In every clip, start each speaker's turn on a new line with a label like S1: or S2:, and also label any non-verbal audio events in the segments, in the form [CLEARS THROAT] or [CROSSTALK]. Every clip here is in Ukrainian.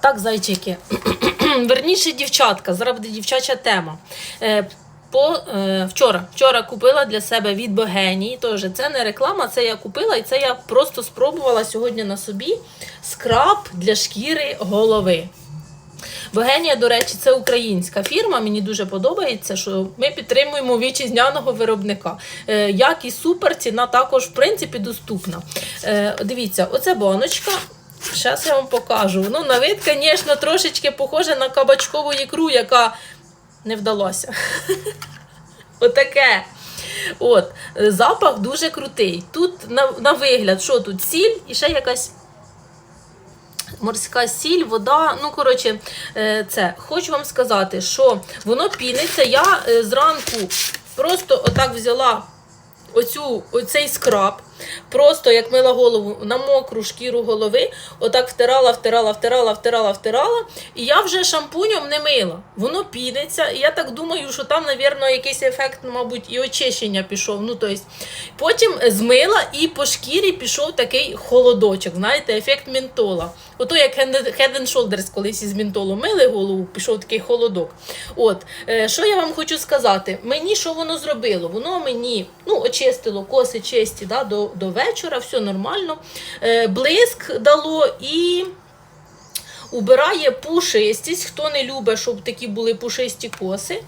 S1: Так, зайчики. [CLEARS THROAT] Верніше, дівчатка. Зараз буде дівчача тема. Е, по, е, вчора, вчора купила для себе від Богенії. Теж це не реклама, це я купила і це я просто спробувала сьогодні на собі скраб для шкіри голови. Богенія, до речі, це українська фірма. Мені дуже подобається, що ми підтримуємо вітчизняного виробника. Е, якість супер, ціна також, в принципі, доступна. Е, дивіться, оце баночка. Зараз я вам покажу. Ну, на вид, звісно, трошечки похоже на кабачкову ікру, яка не вдалося. [LAUGHS] Отаке. От, запах дуже крутий. Тут на, на вигляд, що тут сіль і ще якась морська сіль, вода. Ну, коротше, е, це. Хочу вам сказати, що воно піниться. Я е, зранку просто отак взяла оцю, оцей скраб, просто як мила голову на мокру шкіру голови, отак втирала, втирала, втирала, втирала, втирала. І я вже шампунем не мила. Воно піниться. І я так думаю, що там, напевно, якийсь ефект, мабуть, і очищення пішов. Ну, тобто, потім змила і по шкірі пішов такий холодочок, знаєте, ефект ментола. Ото як Head and Shoulders колись із ментолу мили голову, пішов такий холодок. От, е, що я вам хочу сказати? Мені що воно зробило? Воно мені ну, очистило коси чисті да, до, до вечора, все нормально. Е, блиск дало і. Убирає пушистість, хто не любить, щоб такі були пушисті коси.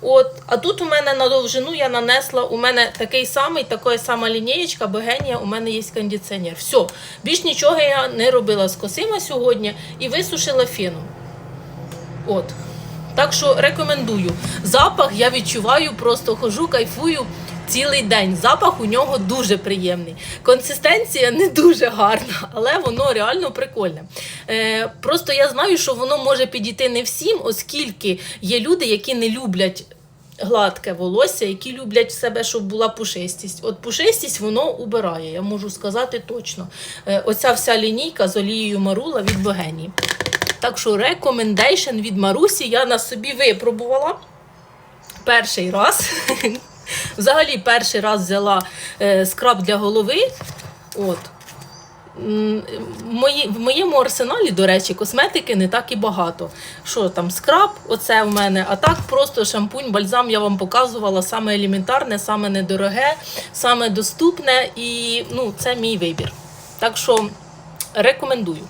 S1: От, а тут у мене на довжину я нанесла, у мене такий самий, така сама лінієчка, богенія, у мене є кондиціонер. Все, більш нічого я не робила з косима сьогодні і висушила феном. От. Так що рекомендую. Запах я відчуваю, просто хожу, кайфую цілий день. Запах у нього дуже приємний. Консистенція не дуже гарна, але воно реально прикольне. Е, просто я знаю, що воно може підійти не всім, оскільки є люди, які не люблять. Гладке волосся, які люблять в себе, щоб була пушистість. От пушистість воно убирає, я можу сказати точно. Е, оця вся лінійка з олією марула від Богенії. Так що рекомендейшн від Марусі я на собі випробувала перший раз. [LAUGHS] Взагалі, перший раз взяла е, скраб для голови. От. Мої, в моєму арсеналі, до речі, косметики не так і багато. Що там, скраб, оце в мене, а так просто шампунь, бальзам я вам показувала саме елементарне, саме недороге, саме доступне і ну, це мій вибір. Так що рекомендую.